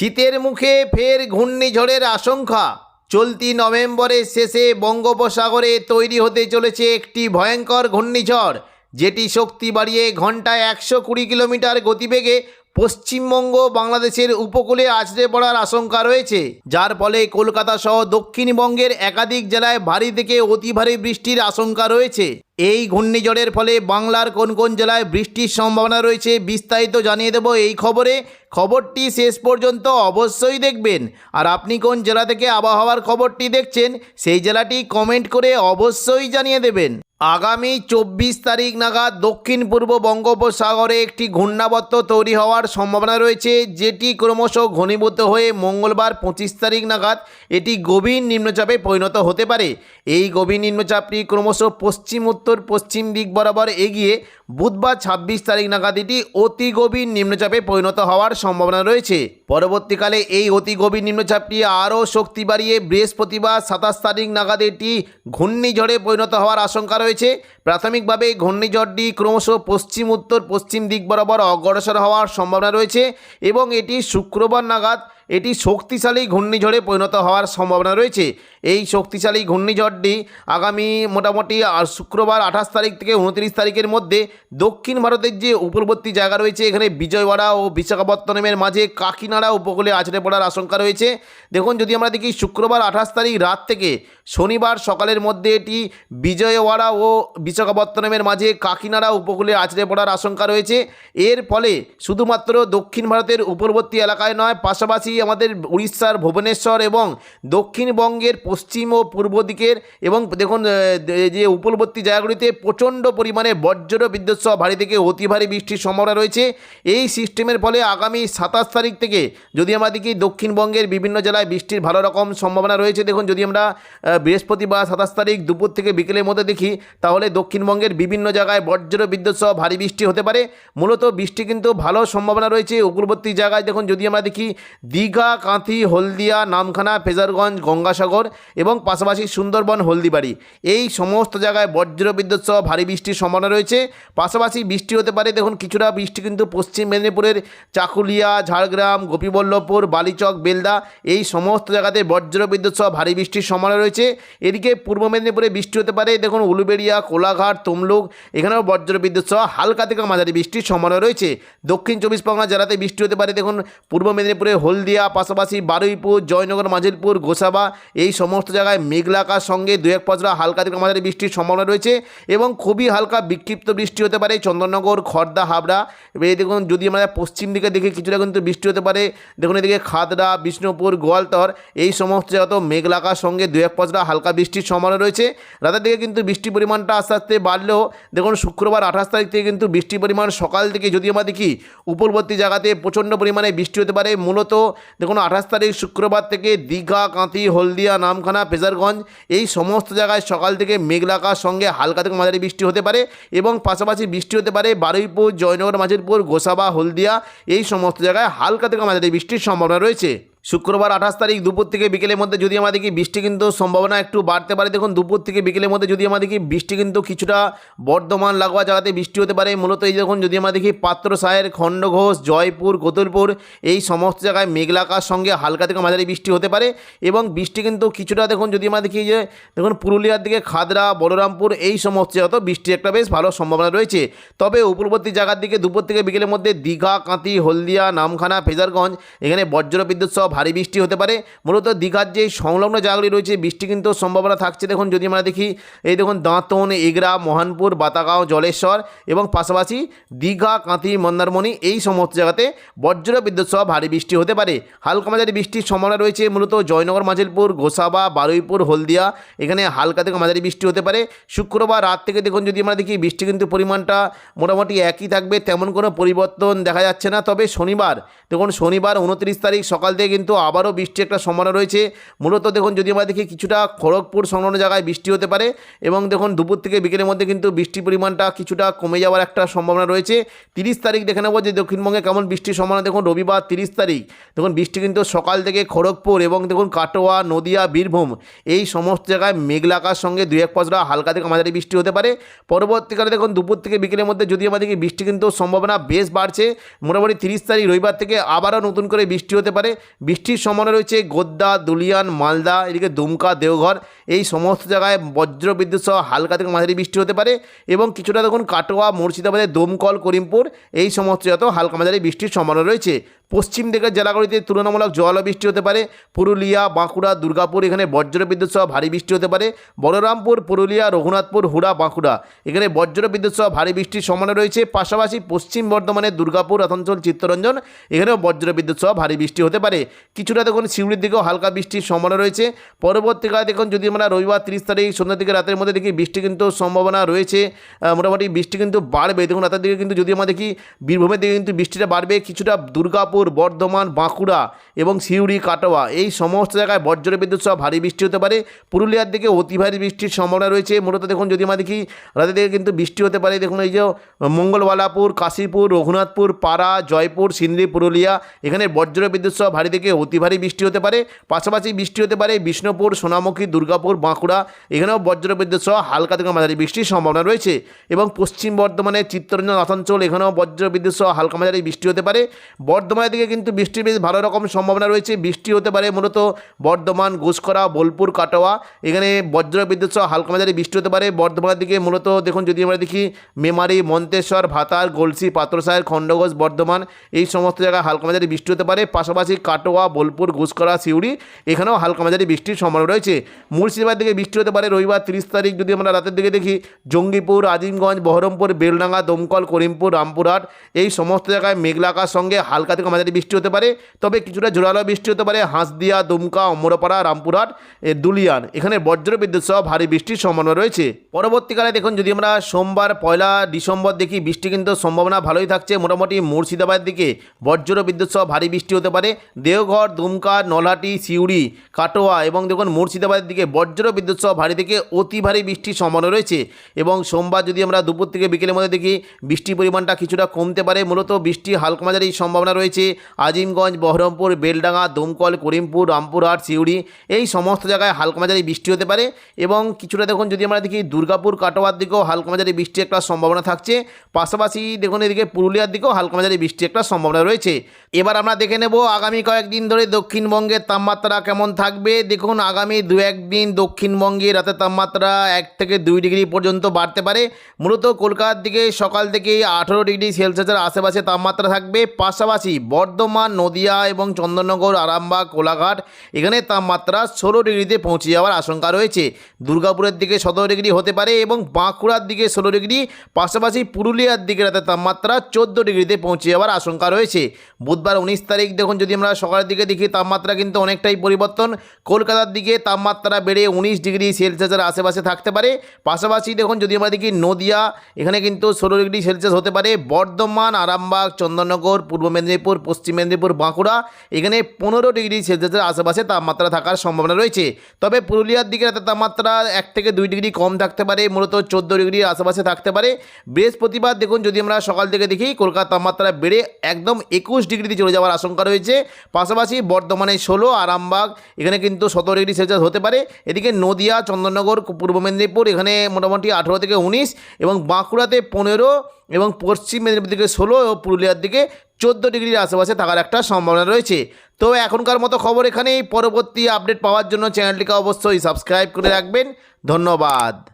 শীতের মুখে ফের ঘূর্ণিঝড়ের আশঙ্কা। চলতি নভেম্বরের শেষে বঙ্গোপসাগরে তৈরি হতে চলেছে একটি ভয়ঙ্কর ঘূর্ণিঝড়, যেটি শক্তি বাড়িয়ে ঘন্টায় একশো কুড়ি কিলোমিটার গতিবেগে পশ্চিমবঙ্গ বাংলাদেশের উপকূলে আছড়ে পড়ার আশঙ্কা রয়েছে। যার ফলে কলকাতা সহ দক্ষিণবঙ্গের একাধিক জেলায় ভারী থেকে অতি ভারী বৃষ্টির আশঙ্কা রয়েছে। এই ঘূর্ণিঝড়ের ফলে বাংলার কোন কোন জেলায় বৃষ্টির সম্ভাবনা রয়েছে বিস্তারিত জানিয়ে দেব এই খবরে। খবরটি শেষ পর্যন্ত অবশ্যই দেখবেন। আর আপনি কোন জেলা থেকে আবহাওয়ার খবরটি দেখছেন, সেই জেলাটি কমেন্ট করে অবশ্যই জানিয়ে দেবেন। আগামী চব্বিশ তারিখ নাগাদ দক্ষিণ পূর্ব বঙ্গোপসাগরে একটি ঘূর্ণাবর্ত তৈরি হওয়ার সম্ভাবনা রয়েছে, যেটি ক্রমশ ঘনীভূত হয়ে মঙ্গলবার পঁচিশ তারিখ নাগাদ এটি গভীর নিম্নচাপে পরিণত হতে পারে। এই গভীর নিম্নচাপটি ক্রমশ পশ্চিম উত্তর পশ্চিম দিক বরাবর এগিয়ে বুধবার ছাব্বিশ তারিখ নাগাদ এটি অতি গভীর নিম্নচাপে পরিণত হওয়ার সম্ভাবনা রয়েছে। পরবর্তীকালে এই অতি গভীর নিম্নচাপটি আরও শক্তি বাড়িয়ে বৃহস্পতিবার সাতাশ তারিখ নাগাদ এটি ঘূর্ণিঝড়ে পরিণত হওয়ার আশঙ্কা রয়েছে। প্রাথমিকভাবে ঘূর্ণিঝড়টি ক্রমশ পশ্চিম, উত্তর, পশ্চিম দিক বরাবর অগ্রসর হওয়ার সম্ভাবনা রয়েছে এবং এটি শুক্রবার নাগাদ এটি শক্তিশালী ঘূর্ণিঝড়ে পরিণত হওয়ার সম্ভাবনা রয়েছে। এই শক্তিশালী ঘূর্ণিঝড়টি আগামী মোটামুটি আর শুক্রবার আঠাশ তারিখ থেকে উনত্রিশ তারিখের মধ্যে দক্ষিণ ভারতের যে উপকূলবর্তী জায়গা রয়েছে, এখানে বিজয়ওয়াড়া ও বিশাখাপত্তনমের মাঝে কাকিনাড়া উপকূলে আছড়ে পড়ার আশঙ্কা রয়েছে। দেখুন, যদি আমরা দেখি শুক্রবার আঠাশ তারিখ রাত থেকে শনিবার সকালের মধ্যে এটি বিজয়ওয়াড়া ও বিশাখাপত্তনমের মাঝে কাকিনাড়া উপকূলে আছড়ে পড়ার আশঙ্কা রয়েছে। এর ফলে শুধুমাত্র দক্ষিণ ভারতের উপরবর্তী এলাকায় নয়, পাশাপাশি আমাদের উড়িষ্যার ভুবনেশ্বর এবং দক্ষিণবঙ্গের পশ্চিম ও পূর্ব দিকের এবং দেখুন যে উপকূলবর্তী জায়গাগুলিতে প্রচণ্ড পরিমাণে বজ্র বিদ্যুৎ সহ ভারী থেকে অতি ভারী বৃষ্টির সম্ভাবনা রয়েছে। এই সিস্টেমের ফলে আগামী সাতাশ তারিখ থেকে যদি আমরা দেখি দক্ষিণবঙ্গের বিভিন্ন জেলায় বৃষ্টির ভালো রকম সম্ভাবনা রয়েছে, দেখুন যদি আমরা বৃহস্পতিবার সাতাশ তারিখ দুপুর থেকে বিকেলের মধ্যে দেখি, তাহলে দক্ষিণবঙ্গের বিভিন্ন জায়গায় বজ্র বিদ্যুৎ সহ ভারী বৃষ্টি হতে পারে। মূলত বৃষ্টি কিন্তু ভালো সম্ভাবনা রয়েছে উপকূলবর্তী জায়গায়। দেখুন যদি আমরা দেখি দীঘা, কাঁথি, হলদিয়া, নামখানা, ফেজারগঞ্জ, গঙ্গাসাগর এবং পাশাপাশি সুন্দরবন, হলদিবাড়ি। এই সমস্ত জায়গায় বজ্র বিদ্যুৎ সহ ভারী বৃষ্টির সম্ভাবনা রয়েছে। পাশাপাশি বৃষ্টি হতে পারে, দেখুন কিছুটা বৃষ্টি কিন্তু পশ্চিম মেদিনীপুরের চাকুলিয়া, ঝাড়গ্রাম গোপীবল্লভপুর, বালিচক, বেলদা এই সমস্ত জায়গাতে বজ্র বিদ্যুৎ সহ ভারী বৃষ্টির সম্ভাবনা রয়েছে। এদিকে পূর্ব মেদিনীপুরে বৃষ্টি হতে পারে। দেখুন, উলুবেড়িয়া, কোলাঘাট, তমলুক, এখানেও বজ্র বিদ্যুৎ সহ হালকা থেকে মাঝারি বৃষ্টির সম্ভাবনা রয়েছে। দক্ষিণ চব্বিশ পরগনা জেলাতে বৃষ্টি হতে পারে। দেখুন, পূর্ব মেদিনীপুরে হলদিয়া, পাশাপাশি বারুইপুর, জয়নগর মাঝিরপুর গোসাবা এই সমস্ত জায়গায় মেঘলাকার সঙ্গে দু এক পচরা হালকা থেকে মাঝারি বৃষ্টির সম্ভাবনা রয়েছে এবং খুবই হালকা বিক্ষিপ্ত বৃষ্টি হতে পারে। চন্দননগর, খর্দা, হাবড়া। এই দেখুন, যদি আমরা পশ্চিম দিকে দেখি, কিছুটা কিন্তু বৃষ্টি হতে পারে। দেখুন এদিকে খাদড়া বিষ্ণুপুর গোয়ালতর এই সমস্ত জায়গাতেও মেঘলা আকাশ সঙ্গে দু এক পচরা হালকা বৃষ্টির সম্ভাবনা রয়েছে। রাতের দিকে কিন্তু বৃষ্টির পরিমাণটা আস্তে আস্তে বাড়লেও দেখুন শুক্রবার আঠাশ তারিখ থেকে কিন্তু বৃষ্টির পরিমাণ সকাল থেকে যদি আমরা দেখি উপরবর্তী জায়গাতে প্রচণ্ড পরিমাণে বৃষ্টি হতে পারে। মূলত দেখুন আঠাশ তারিখ শুক্রবার থেকে দীঘা, কাঁথি, হলদিয়া, নামখানা পেজারগঞ্জ এই সমস্ত জায়গায় সকাল থেকে মেঘলাকার সঙ্গে হালকা থেকে মাঝারি বৃষ্টি হতে পারে এবং পাশাপাশি বৃষ্টি হতে পারে বারুইপুর, জয়নগর, মাঝিরপুর, গোসাবা, হলদিয়া এই সমস্ত জায়গায় হালকা থেকে মাঝারি বৃষ্টির সম্ভাবনা রয়েছে। শুক্রবার আঠাশ তারিখ দুপুর থেকে বিকেলের মধ্যে যদি দেখি বৃষ্টি কিন্তু সম্ভাবনা একটু বাড়তে পারে, দেখুন দুপুর থেকে বিকেলের মধ্যে যদি দেখি বৃষ্টি কিন্তু কিছুটা বর্ধমান লাগোয়া জায়গাতে বৃষ্টি হতে পারে। মূলত এই দেখুন যদি আমরা দেখি পাত্রসায়ের খণ্ডঘোষ, জয়পুর কোতুলপুর এই সমস্ত জায়গায় মেঘলাকার সঙ্গে হালকা থেকে মাঝারি বৃষ্টি হতে পারে এবং বৃষ্টি কিন্তু কিছুটা দেখুন যদি আমরা দেখি যে দেখুন পুরুলিয়ার দিকে খাদরা, বলরামপুর এই সমস্ত জায়গাতে বৃষ্টির একটা বেশ ভালো সম্ভাবনা রয়েছে। তবে উপরবর্তী জায়গার দিকে দুপুর থেকে বিকেলের মধ্যে দীঘা কাঁতি হলদিয়া, নামখানা, ফেজারগঞ্জ, এখানে বজ্র বিদ্যুৎ সহ ভারী বৃষ্টি হতে পারে। মূলত দীঘার যে সংলগ্ন জায়গাগুলি রয়েছে, বৃষ্টি কিন্তু সম্ভাবনা থাকছে। দেখুন, যদি আমরা দেখি, এই দেখুন, দাঁতন, এগরা, মহানপুর, বাতাগাঁও, জলেশ্বর এবং পাশাপাশি দীঘা, কাঁথি, মন্দারমণি এই সমস্ত জায়গাতে বজ্র বিদ্যুৎ সহ ভারী বৃষ্টি হতে পারে। হালকা মাঝারি বৃষ্টির সম্ভাবনা রয়েছে। মূলত জয়নগর মাঝিলপুর গোসাবা, বারুইপুর, হলদিয়া এখানে হালকা থেকে মাঝারি বৃষ্টি হতে পারে। শুক্রবার রাত থেকে দেখুন, যদি আমরা দেখি, বৃষ্টি কিন্তু পরিমাণটা মোটামুটি একই থাকবে, তেমন কোনো পরিবর্তন দেখা যাচ্ছে না। তবে শনিবার, দেখুন, শনিবার উনত্রিশ তারিখ সকাল থেকে কিন্তু আবারও বৃষ্টি একটা সম্ভাবনা রয়েছে। মূলত দেখুন, যদি আমরা দেখি কিছুটা খড়গপুর সংলগ্ন জায়গায় বৃষ্টি হতে পারে এবং দেখুন, দুপুর থেকে বিকেলের মধ্যে কিন্তু বৃষ্টির পরিমাণটা কিছুটা কমে যাওয়ার একটা সম্ভাবনা রয়েছে। তিরিশ তারিখ দেখে নেব যে দক্ষিণবঙ্গে কেমন বৃষ্টির সম্ভাবনা। দেখুন, রবিবার তিরিশ তারিখ, দেখুন, বৃষ্টি কিন্তু সকাল থেকে খড়গপুর এবং দেখুন, কাটোয়া, নদিয়া, বীরভূম এই সমস্ত জায়গায় মেঘলা আকাশ সঙ্গে দুই এক পশরা হালকা থেকে মাঝারি বৃষ্টি হতে পারে। পরবর্তীকালে দেখুন, দুপুর থেকে বিকেলের মধ্যে যদি আমাদের বৃষ্টি কিন্তু সম্ভাবনা বেশ বাড়ছে। মোটামুটি তিরিশ তারিখ রবিবার থেকে আবারও নতুন করে বৃষ্টি হতে পারে। বৃষ্টির সম্ভাবনা রয়েছে গোদ্দা, দুলিয়ান, মালদা, এদিকে দুমকা, দেওঘর। এই সমস্ত জায়গায় বজ্রবিদ্যুৎ সহ হালকা থেকে মাঝারি বৃষ্টি হতে পারে এবং কিছুটা দেখুন কাটোয়া, মুর্শিদাবাদের দমকল, করিমপুর, এই সমস্ত যত হালকা মাঝারি বৃষ্টির সম্ভাবনা রয়েছে। পশ্চিম দিকের জেলাগুলিতে তুলনামূলক বৃষ্টি হতে পারে। পুরুলিয়া, বাঁকুড়া, দুর্গাপুর এখানে বজ্র বিদ্যুৎ সহ ভারী বৃষ্টি হতে পারে। বলরামপুর, পুরুলিয়া, রঘুনাথপুর, হুড়া, বাঁকুড়া এখানে বজ্র বিদ্যুৎ সহ ভারী বৃষ্টির সম্ভাবনা রয়েছে। পাশাপাশি পশ্চিম বর্ধমানের দুর্গাপুর আসানসোল চিত্তরঞ্জন এখানেও বজ্র বিদ্যুৎ সহ ভারী বৃষ্টি হতে পারে। কিছুটা দেখুন শিউড়ির দিকেও হালকা বৃষ্টির সম্ভাবনা রয়েছে। পরবর্তীকালে দেখুন যদি আমরা রবিবার তিরিশ তারিখ সন্ধ্যা থেকে রাতের মধ্যে দেখি বৃষ্টি কিন্তু সম্ভাবনা রয়েছে। মোটামুটি বৃষ্টি কিন্তু বাড়বে। দেখুন রাতের দিকে কিন্তু যদি আমরা দেখি বীরভূমের দিকে কিন্তু বৃষ্টিটা বাড়বে। কিছুটা দুর্গাপুর বর্ধমান, বাঁকুড়া এবং সিউড়ি, কাটোয়া। এই সমস্ত জায়গায় বজ্র বিদ্যুৎ সহ ভারী বৃষ্টি হতে পারে। পুরুলিয়ার দিকে অতি ভারী বৃষ্টির সম্ভাবনা রয়েছে। মূলত দেখুন যদি আমরা দেখি রাতের দিকে কিন্তু বৃষ্টি হতে পারে। দেখুন এই যে মঙ্গলবালাপুর, কাশীপুর, রঘুনাথপুর, পাড়া, জয়পুর, সিন্দি, পুরুলিয়া, এখানে বজ্র বিদ্যুৎ সহ ভারী থেকে অতি ভারী বৃষ্টি হতে পারে। পাশাপাশি বৃষ্টি হতে পারে বিষ্ণুপুর, সোনামুখী, দুর্গাপুর, বাঁকুড়া। এখানেও বজ্র বিদ্যুৎ সহ হালকা থেকে মাঝারি বৃষ্টির সম্ভাবনা রয়েছে। এবং পশ্চিম বর্ধমানের চিত্তরঞ্জন, আসানসোল, এখানেও বজ্র বিদ্যুৎ সহ হালকা মাঝারি বৃষ্টি হতে পারে। বর্ধমানের দিকে কিন্তু বৃষ্টির বেশ ভালো রকম সম্ভাবনা রয়েছে। বৃষ্টি হতে পারে মূলত বর্ধমান ঘুষকরা বোলপুর, কাটোয়া। এখানে বজ্র বিদ্যুৎ সহ হালকা মাঝারি বৃষ্টি হতে পারে। বর্ধমানের দিকে মূলত দেখুন, যদি আমরা দেখি মেমারি, মন্তেশ্বর, ভাতার, গলসি, পাত্রসাহের, খণ্ডঘোষ, বর্ধমান, এই সমস্ত জায়গায় হালকা মাঝারি বৃষ্টি হতে পারে। পাশাপাশি কাটোয়া, বোলপুর ঘুষকরা সিউড়ি, এখানেও হালকা মাঝারি বৃষ্টির সম্ভাবনা রয়েছে। মুর্শিদাবাদ দিকে বৃষ্টি হতে পারে রবিবার তিরিশ তারিখ। যদি আমরা রাতের দিকে দেখি, জঙ্গিপুর, আজিমগঞ্জ, বহরমপুর, বেলডাঙ্গা, দমকল, করিমপুর, রামপুরহাট, এই সমস্ত জায়গায় মেঘলা আকাশ সঙ্গে হালকা থেকে মাঝারি বৃষ্টি হতে পারে, তবে কিছুটা জোরালো বৃষ্টি হতে পারে হাঁসদিয়া, দুমকা, অমরপাড়া, রামপুরহাট দুলিয়ান। এখানে বজ্র বিদ্যুৎ সহ ভারী বৃষ্টির সম্ভাবনা রয়েছে। পরবর্তীকালে দেখুন, যদি আমরা সোমবার পয়লা ডিসেম্বর দেখি, বৃষ্টি কিন্তু সম্ভাবনা ভালোই থাকছে। মোটামুটি মুর্শিদাবাদের দিকে বজ্র বিদ্যুৎ সহ ভারী বৃষ্টি হতে পারে। দেওঘর, দুমকা, নলহাটি, সিউড়ি, কাটোয়া এবং দেখুন, মুর্শিদাবাদের দিকে বজ্র বিদ্যুৎ সহ ভারী থেকে অতি ভারী বৃষ্টির সম্ভাবনা রয়েছে। এবং সোমবার যদি আমরা দুপুর থেকে বিকেলের মধ্যে দেখি, বৃষ্টির পরিমাণটা কিছুটা কমতে পারে। মূলত বৃষ্টি হালকা মাঝারি সম্ভাবনা রয়েছে। আজিমগঞ্জ, বহরমপুর, বেলডাঙ্গা, দমকল, করিমপুর, রামপুরহাট, সিউড়ি, এই সমস্ত জায়গায় হালকা মাঝারি বৃষ্টি হতে পারে এবং কিছুটা দেখুন যদি আমরা দেখি দুর্গাপুর, কাটোয়ার দিকেও হালকা মাঝারি বৃষ্টি একটা সম্ভাবনা থাকছে। পাশাপাশি দেখুন এদিকে পুরুলিয়ার দিকেও হালকা মাঝারি বৃষ্টি একটা সম্ভাবনা রয়েছে। এবার আমরা দেখে নেব আগামী কয়েকদিন ধরে দক্ষিণবঙ্গের তাপমাত্রা কেমন থাকবে। দেখুন আগামী দু একদিন দক্ষিণবঙ্গে রাতের তাপমাত্রা এক থেকে দুই ডিগ্রি পর্যন্ত বাড়তে পারে। মূলত কলকাতার দিকে সকাল থেকে আঠেরো ডিগ্রি সেলসিয়াসের আশেপাশে তাপমাত্রা থাকবে। পাশাপাশি বর্ধমান, নদিয়া এবং চন্দননগর, আরামবাগ, কোলাঘাট, এখানে তাপমাত্রা ষোলো ডিগ্রিতে পৌঁছে যাওয়ার আশঙ্কা রয়েছে। দুর্গাপুরের দিকে সতেরো ডিগ্রি হতে পারে এবং বাঁকুড়ার দিকে ষোলো ডিগ্রি, পাশাপাশি পুরুলিয়ার দিকে রাতের তাপমাত্রা চোদ্দ ডিগ্রিতে পৌঁছে যাওয়ার আশঙ্কা রয়েছে। বুধবার উনিশ তারিখ দেখুন, যদি আমরা সকালের দিকে দেখি, তাপমাত্রা কিন্তু অনেকটাই পরিবর্তন। কলকাতার দিকে তাপমাত্রা বেড়ে উনিশ ডিগ্রি সেলসিয়াসের আশেপাশে থাকতে পারে। পাশাপাশি দেখুন, যদি আমরা দেখি নদিয়া, এখানে কিন্তু ষোলো ডিগ্রি সেলসিয়াস হতে পারে। বর্ধমান, আরামবাগ, চন্দননগর, পূর্ব মেদিনীপুর পশ্চিম মেদিনীপুর, বাঁকুড়া। এখানে পনেরো ডিগ্রি সেলসিয়াসের আশেপাশে তাপমাত্রা থাকার সম্ভাবনা রয়েছে। তবে পুরুলিয়ার দিকে রাতের তাপমাত্রা এক থেকে দুই ডিগ্রি কম থাকতে পারে, মূলত চোদ্দ ডিগ্রির আশেপাশে থাকতে পারে। বৃহস্পতিবার দেখুন, যদি আমরা সকাল থেকে দেখি, কলকাতার তাপমাত্রা বেড়ে একদম একুশ ডিগ্রিতে চলে যাওয়ার আশঙ্কা রয়েছে। পাশাপাশি বর্ধমানে ষোলো, আরামবাগ, এখানে কিন্তু সতেরো ডিগ্রি সেলসিয়াস হতে পারে। এদিকে নদিয়া, চন্দননগর, পূর্ব মেদিনীপুর, এখানে মোটামুটি আঠেরো থেকে উনিশ এবং বাঁকুড়াতে পনেরো এবং পশ্চিম মেদিনীপুর দিকে ষোলো ও পুরুলিয়ার দিকে চোদ্দ ডিগ্রির আশেপাশে থাকার একটা সম্ভাবনা রয়েছে। তো এখনকার মতো খবর এখানেই। পরবর্তী আপডেট পাওয়ার জন্য চ্যানেলটিকে অবশ্যই সাবস্ক্রাইব করে রাখবেন। ধন্যবাদ।